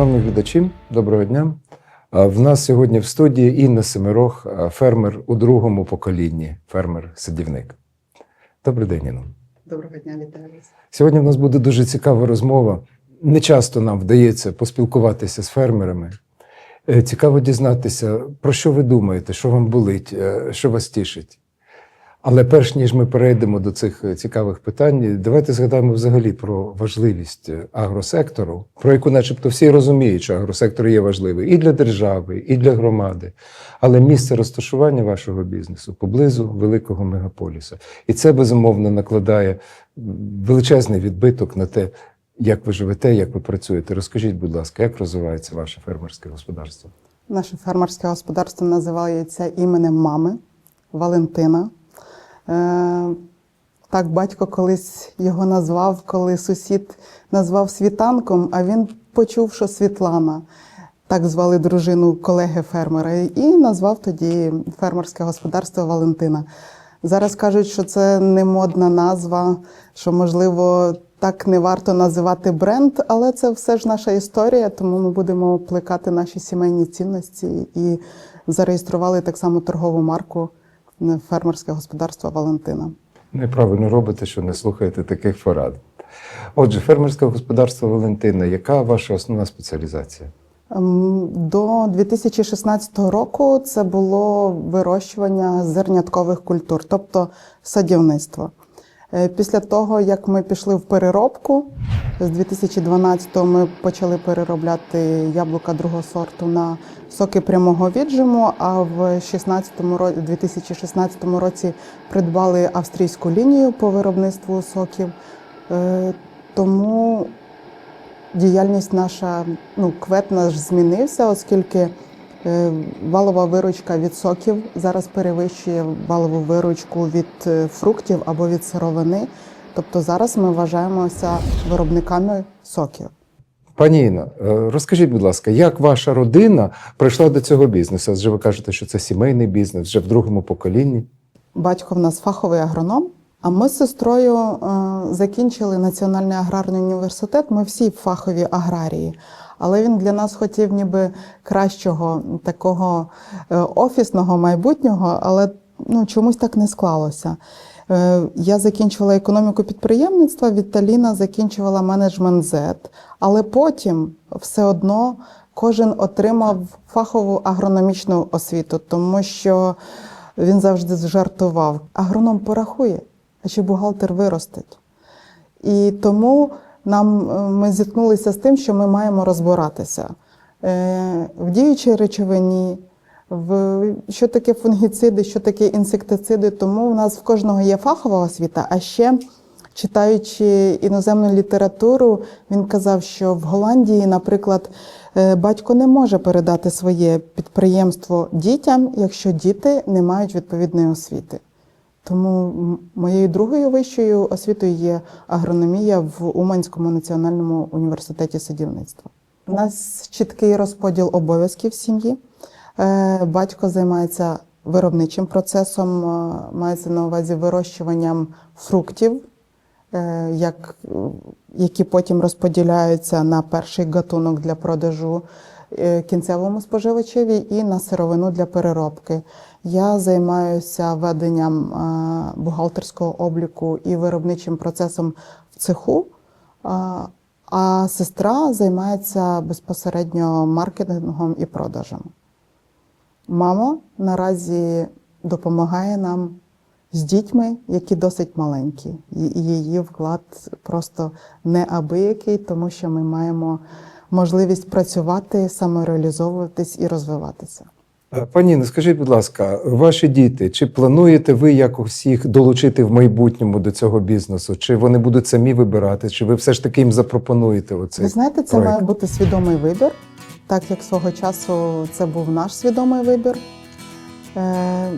Шановні глядачі, доброго дня. В нас сьогодні в студії Інна Семирох, фермер у другому поколінні, фермер-садівник. Добрий день, Інна. Доброго дня, вітаю вас. Сьогодні в нас буде дуже цікава розмова. Не часто нам вдається поспілкуватися з фермерами. Е, Цікаво дізнатися, про що ви думаєте, що вам болить, е, що вас тішить. Але перш ніж ми перейдемо до цих е, цікавих питань, давайте згадаємо взагалі про важливість е, агросектору, про яку, начебто, всі розуміють, що агросектор є важливий і для держави, і для громади. Але місце розташування вашого бізнесу поблизу великого мегаполіса. І це безумовно накладає величезний відбиток на те, як ви живете, як ви працюєте. Розкажіть, будь ласка, як розвивається ваше фермерське господарство? Наше фермерське господарство називається іменем мами Валентина. Е, так батько колись його назвав, коли сусід назвав світанком, а він почув, що Світлана. Так звали дружину колеги фермера, і назвав тоді фермерське господарство Валентина. Зараз кажуть, що це не модна назва, що можливо так не варто називати бренд, але це все ж наша історія, тому ми будемо плекати наші сімейні цінності і зареєстрували так само торгову марку фермерське господарство Валентина. Неправильно робите, що не слухаєте таких порад. Отже, фермерське господарство Валентина, яка ваша основна спеціалізація? Ем, До 2016 року це було вирощування зерняткових культур, тобто садівництво. Е, Після того, як ми пішли в переробку, з 2012-го ми почали переробляти яблука другого сорту на соки прямого віджиму, а в 16 ро- 2016 році придбали австрійську лінію по виробництву соків. Е, Тому діяльність наша, ну, квет наш змінився, оскільки валова виручка від соків зараз перевищує валову виручку від е, фруктів або від сировини. Тобто зараз ми вважаємося виробниками соків. Пані Інна, е, розкажіть, будь ласка, як ваша родина прийшла до цього бізнесу? Адже ви кажете, що це сімейний бізнес вже в другому поколінні. Батько в нас фаховий агроном. А ми з сестрою е, закінчили Національний аграрний університет. Ми всі фахові аграрії. Але він для нас хотів ніби кращого такого е, офісного майбутнього, але ну, чомусь так не склалося. Е, Я закінчувала економіку підприємництва, Віталіна закінчувала менеджмент Z, але потім все одно кожен отримав фахову агрономічну освіту, тому що він завжди жартував. Агроном порахує, а чи бухгалтер виростить. І тому нам е, ми зіткнулися з тим, що ми маємо розбиратися е, в діючій речовині, в що таке фунгіциди, що таке інсектициди. Тому у нас в кожного є фахова освіта, а ще. Читаючи іноземну літературу, він казав, що в Голландії, наприклад, е, батько не може передати своє підприємство дітям, якщо діти не мають відповідної освіти. Тому моєю другою вищою освітою є агрономія в Уманському національному університеті садівництва. У нас чіткий розподіл обов'язків сім'ї. Е, Батько займається виробничим процесом, е, мається на увазі вирощуванням фруктів, е, як, які потім розподіляються на перший гатунок для продажу кінцевому споживачеві і на сировину для переробки. Я займаюся веденням е, бухгалтерського обліку і виробничим процесом в цеху. А- сестра займається безпосередньо маркетингом і продажем. Мама наразі допомагає нам з дітьми, які досить маленькі. Її вклад просто неабиякий, тому що ми маємо можливість працювати, самореалізовуватись і розвиватися. Е, Пані Інно, скажіть, будь ласка, ваші діти, чи плануєте ви якось їх долучити в майбутньому до цього бізнесу? Чи вони будуть самі вибирати, чи ви все ж таки їм запропонуєте оцей? Ви знаєте, це проект? має бути свідомий вибір, так як свого часу це був наш свідомий вибір. Е,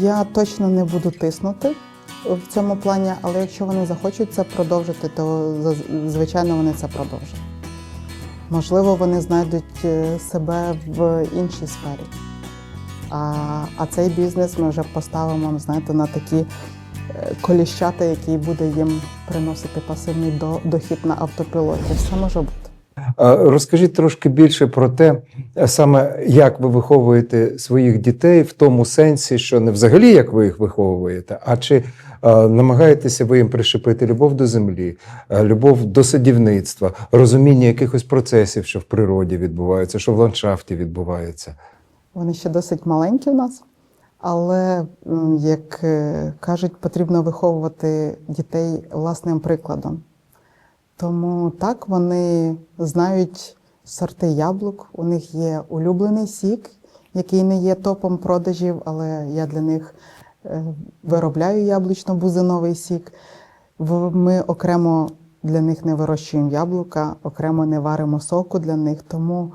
я точно не буду тиснути в цьому плані, але якщо вони захочуть це продовжити, то звичайно вони це продовжать. Можливо, вони знайдуть е, себе в іншій сфері. А, а цей бізнес ми вже поставимо, знаєте, на такі е, коліщата, який буде їм приносити пасивний до- дохід на автопілоті. Все може бути. Розкажіть трошки більше про те, саме як ви виховуєте своїх дітей в тому сенсі, що не взагалі як ви їх виховуєте, а чи намагаєтеся ви їм пришепити любов до землі, любов до садівництва, розуміння якихось процесів, що в природі відбуваються, що в ландшафті відбувається. Вони ще досить маленькі в нас, але, як е, кажуть, потрібно виховувати дітей власним прикладом. Тому так вони знають сорти яблук, у них є улюблений сік, який не є топом продажів, але я для них е, виробляю яблучно-бузиновий сік. Ми окремо для них не вирощуємо яблука, окремо не варимо соку для них, тому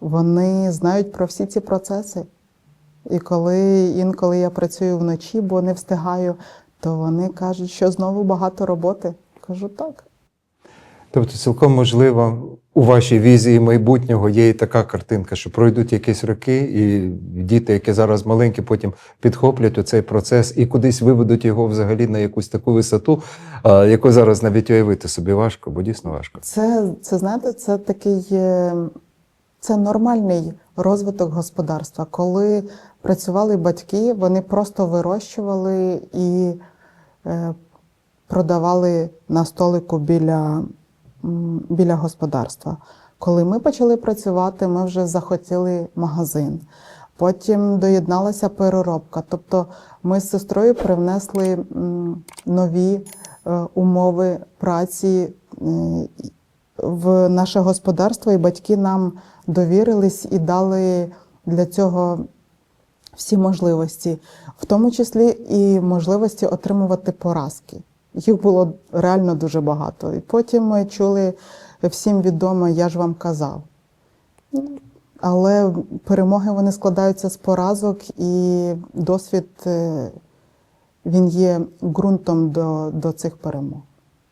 вони знають про всі ці процеси. І коли інколи я працюю вночі, бо не встигаю, то вони кажуть, що знову багато роботи. Кажу так. Тобто, цілком можливо, у вашій візії майбутнього є і така картинка, що пройдуть якісь роки, і діти, які зараз маленькі, потім підхоплять оцей процес і кудись виведуть його взагалі на якусь таку висоту, яку зараз навіть уявити собі важко, бо дійсно важко. Це, це знаєте, це такий е, це нормальний розвиток господарства. Коли працювали батьки, вони просто вирощували і е, продавали на столику біля, біля господарства. Коли ми почали працювати, ми вже захотіли магазин. Потім доєдналася переробка. Тобто ми з сестрою привнесли нові е, умови праці е, в наше господарство, і батьки нам довірились і дали для цього всі можливості, в тому числі і можливості отримувати поразки. Їх було реально дуже багато. І потім ми чули всім відомо, я ж вам казав. Але перемоги вони складаються з поразок, і досвід е, він є ґрунтом до, до цих перемог.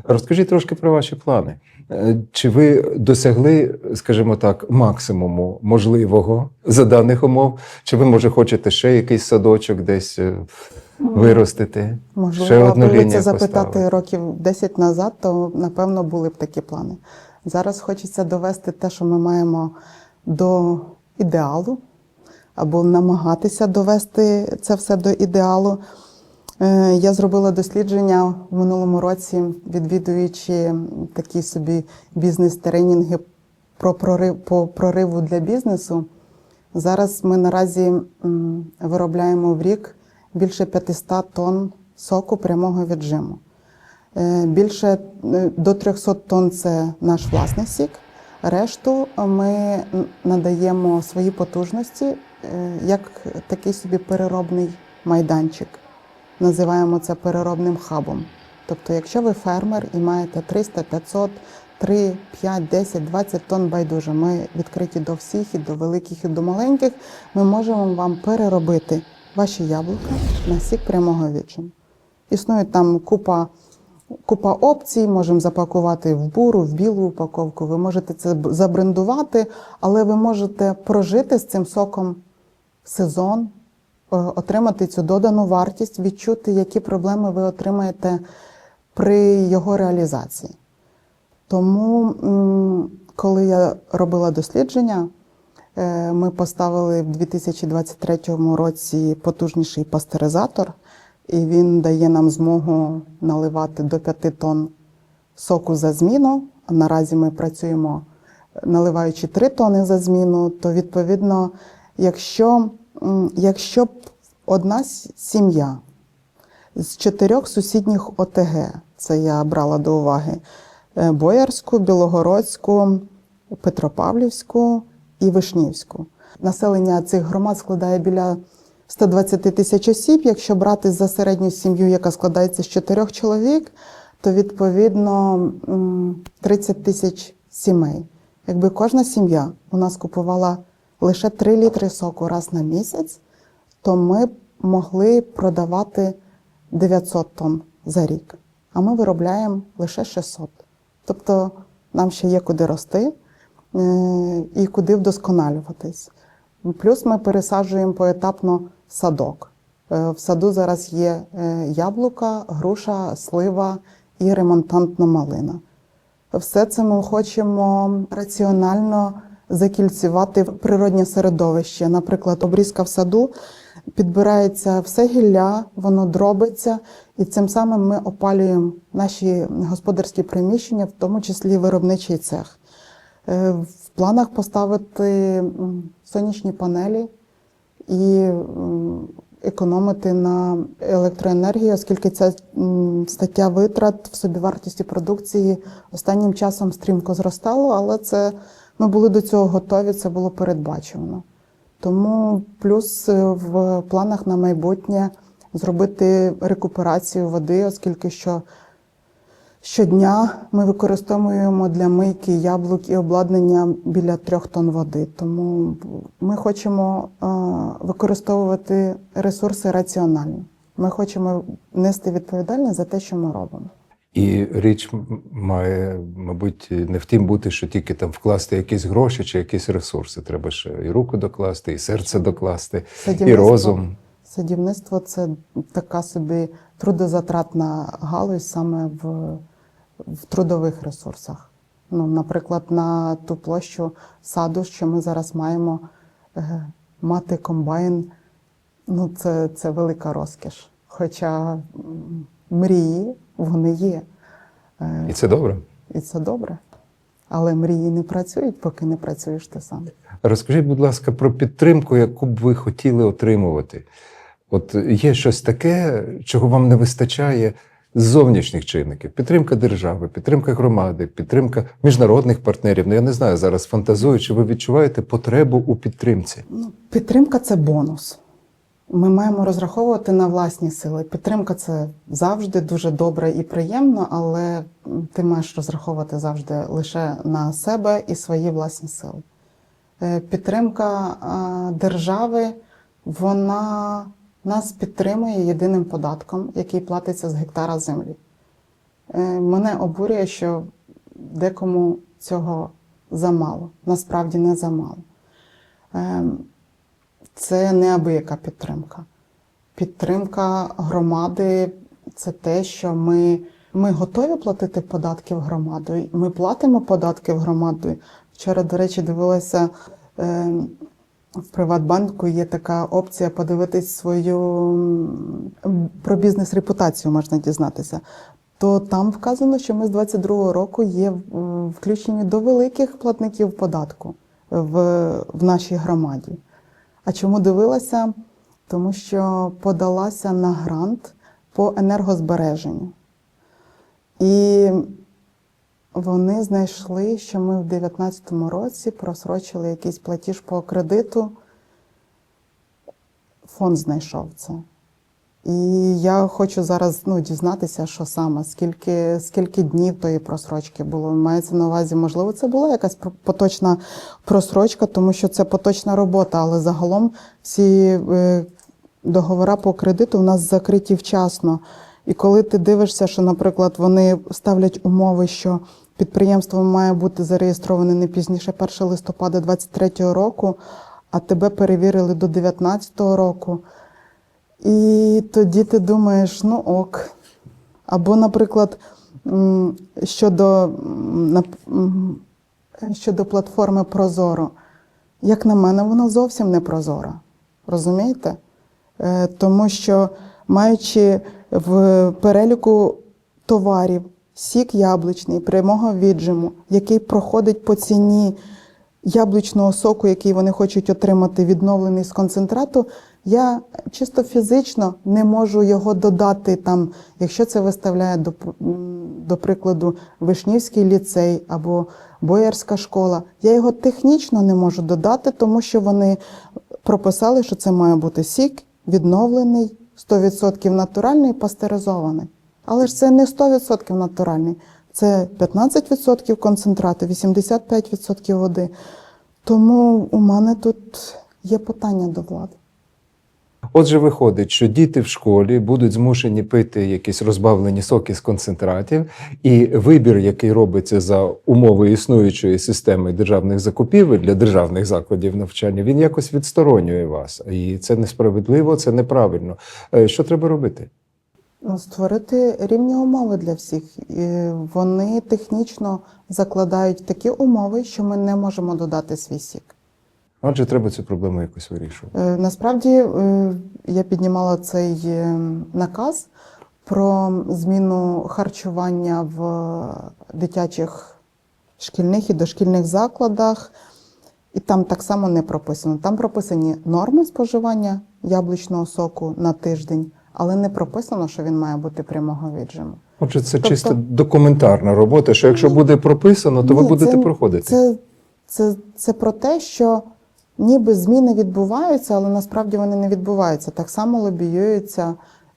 Розкажіть трошки про ваші плани. Е, Чи ви досягли, скажімо так, максимуму можливого за даних умов? Чи ви, може, хочете ще якийсь садочок десь е, виростити? Можливо, ще одну ви лінію це запитати поставити? років 10 назад, то напевно були б такі плани. Зараз хочеться довести те, що ми маємо до ідеалу, або намагатися довести це все до ідеалу. Е, Я зробила дослідження в минулому році, відвідуючи такі собі бізнес-тренінги про прорив, по прориву для бізнесу. Зараз ми наразі виробляємо в рік більше 500 тонн соку прямого віджиму. Е, Більше е, до 300 тонн це наш власний сік. Решту ми надаємо свої потужності е, як такий собі переробний майданчик. Називаємо це переробним хабом. Тобто, якщо ви фермер і маєте 300, 500, 3, 5, 10, 20 тонн байдуже, ми відкриті до всіх, і до великих, і до маленьких, ми можемо вам переробити ваші яблука на сік прямого відчину. Існує там купа, купа опцій, можемо запакувати в буру, в білу упаковку. Ви можете це забрендувати, але ви можете прожити з цим соком сезон, е, отримати цю додану вартість, відчути, які проблеми ви отримаєте при його реалізації. Тому, коли я робила дослідження, ми поставили в 2023 році потужніший пастеризатор, і він дає нам змогу наливати до 5 тонн соку за зміну. Наразі ми працюємо наливаючи 3 тони за зміну, то відповідно, якщо, якщо б одна сім'я з чотирьох сусідніх ОТГ, це я брала до уваги: е, Боярську, Білогородську, Петропавлівську і Вишнівську. Населення цих громад складає біля 120 тисяч осіб. Якщо брати за середню сім'ю, яка складається з чотирьох чоловік, то відповідно 30 тисяч сімей. Якби кожна сім'я у нас купувала лише 3 літри соку раз на місяць, то ми б могли продавати 900 тонн за рік, а ми виробляємо лише 600. Тобто нам ще є куди рости і куди вдосконалюватись. Плюс ми пересаджуємо поетапно садок. Е, В саду зараз є е, яблука, груша, слива і ремонтантна малина. Все це ми хочемо раціонально закільцювати в природнє середовище. Наприклад, обрізка в саду підбирається все гілля, воно дробиться, і цим самим ми опалюємо наші господарські приміщення, в тому числі виробничий цех. Е, В планах поставити сонячні панелі і економити на електроенергії, оскільки ця стаття витрат в собівартості продукції останнім часом стрімко зростало, але це ми були до цього готові, це було передбачено. Тому плюс е, в планах на майбутнє зробити рекуперацію води, оскільки що щодня ми використовуємо для мийки яблук і обладнання біля трьох тонн води. Тому ми хочемо е, використовувати ресурси раціонально. Ми хочемо нести відповідальність за те, що ми робимо. І річ має, мабуть, не в тім бути, що тільки там вкласти якісь гроші чи якісь ресурси. Треба ще і руку докласти, і серце докласти, і розум. Садівництво це така собі трудозатратна галузь саме в, в трудових ресурсах. Ну, наприклад, на ту площу саду, що ми зараз маємо, е, мати комбайн, ну, це, це велика розкіш. Хоча мрії вони є. Е, І це добре. І це добре. Але мрії не працюють, поки не працюєш ти сам. Розкажіть, будь ласка, про підтримку, яку б ви хотіли отримувати. От є щось таке, чого вам не вистачає з зовнішніх чинників: підтримка держави, підтримка громади, підтримка міжнародних партнерів. Ну я не знаю зараз фантазую, чи ви відчуваєте потребу у підтримці? Ну, підтримка це бонус. Ми маємо розраховувати на власні сили. Підтримка це завжди дуже добре і приємно, але ти маєш розраховувати завжди лише на себе і свої власні сили. Е, Підтримка держави, вона нас підтримує єдиним податком, який платиться з гектара землі. Е, Мене обурює, що декому цього замало. Насправді не замало. Ем, це неабияка підтримка. Підтримка громади це те, що ми, ми готові платити податки в громаду. Ми платимо податки в громаду. Вчора, до речі, дивилася е, в Приватбанку є така опція подивитись свою про бізнес-репутацію можна дізнатися. То там вказано, що ми з 22-го року є включені до великих платників податку в, в нашій громаді. А чому дивилася? Тому що подалася на грант по енергозбереженню. І вони знайшли, що ми в 2019 році просрочили якийсь платіж по кредиту. Фонд знайшов це. І я хочу зараз ну, дізнатися, що саме, скільки, скільки днів тої просрочки було. Мається на увазі, можливо, це була якась поточна просрочка, тому що це поточна робота, але загалом всі е, договори по кредиту у нас закриті вчасно. І коли ти дивишся, що, наприклад, вони ставлять умови, що підприємство має бути зареєстроване не пізніше 1 листопада 2023 року, а тебе перевірили до 2019 року. І тоді ти думаєш, ну ок. Або, наприклад, щодо, щодо платформи Прозоро, як на мене, вона зовсім не прозора. Розумієте? Е, Тому що, маючи в переліку товарів сік яблучний прямого віджиму, який проходить по ціні яблучного соку, який вони хочуть отримати, відновлений з концентрату, я чисто фізично не можу його додати там, якщо це виставляє до, до прикладу Вишнівський ліцей або Боярська школа. Я його технічно не можу додати, тому що вони прописали, що це має бути сік, відновлений, 100% натуральний, пастеризований. Але ж це не 100% натуральний, це 15% концентрату, 85% води. Тому у мене тут є питання до влади. Отже, виходить, що діти в школі будуть змушені пити якісь розбавлені соки з концентратів, і вибір, який робиться за умови існуючої системи державних закупівель для державних закладів навчання, він якось відсторонює вас. І це несправедливо, це неправильно. Е, Що треба робити? Ну, Створити рівні умови для всіх. Вони технічно закладають такі умови, що ми не можемо додати свій сік. Отже, треба цю проблему якось вирішувати. Е, Насправді е, я піднімала цей е, наказ про зміну харчування в дитячих шкільних і дошкільних закладах, і там так само не прописано. Там прописані норми споживання яблучного соку на тиждень, але не прописано, що він має бути прямого віджиму. Отже, це Тобто- чисто документарна робота, що якщо буде прописано, то ви будете це- проходити. Це, це, це про те, що ніби зміни відбуваються, але насправді вони не відбуваються. Так само лобіюються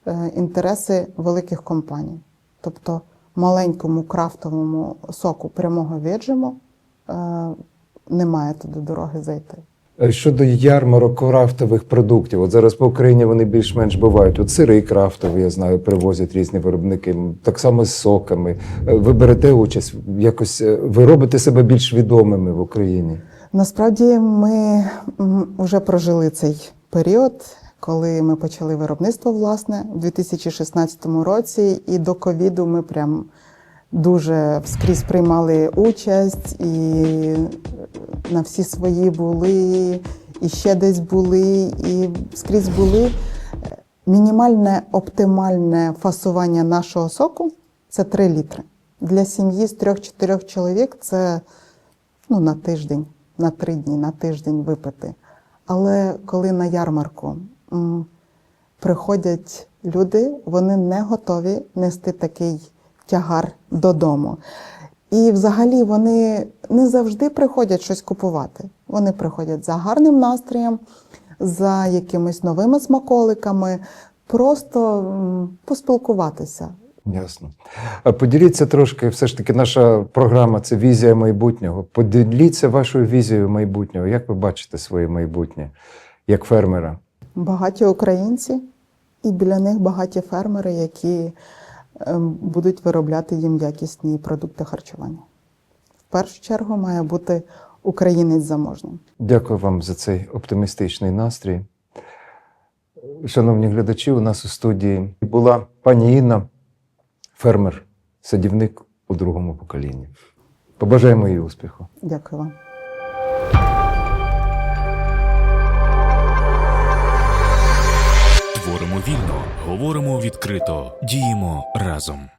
е, інтереси великих компаній. Тобто маленькому крафтовому соку прямого віджиму е, немає туди дороги зайти. Е, Щодо ярмарок крафтових продуктів, от зараз по Україні вони більш-менш бувають. От сири крафтові, я знаю, привозять різні виробники, так само з соками. Ви берете участь, якось ви робите себе більш відомими в Україні. Насправді ми вже прожили цей період, коли ми почали виробництво власне у 2016 році, і до ковіду ми прям дуже вскрізь приймали участь і на всі свої були, і ще десь були, і скрізь були. Мінімальне оптимальне фасування нашого соку це 3 літри. Для сім'ї з 3-4 чоловік це ну, на тиждень, на три дні, на тиждень випити. Але коли на ярмарку приходять люди, вони не готові нести такий тягар додому. І взагалі вони не завжди приходять щось купувати. Вони приходять за гарним настроєм, за якимись новими смаколиками, просто поспілкуватися. Ясно. Поділіться трошки, все ж таки, наша програма це візія майбутнього. Поділіться вашою візією майбутнього. Як ви бачите своє майбутнє як фермера? Багаті українці, і біля них багаті фермери, які ем, будуть виробляти їм якісні продукти харчування. В першу чергу має бути українець заможним. Дякую вам за цей оптимістичний настрій. Шановні глядачі, у нас у студії була пані Інна, фермер, садівник у другому поколінні. Побажаємо їй успіху. Дякую вам. Творимо вільно, говоримо відкрито, діємо разом.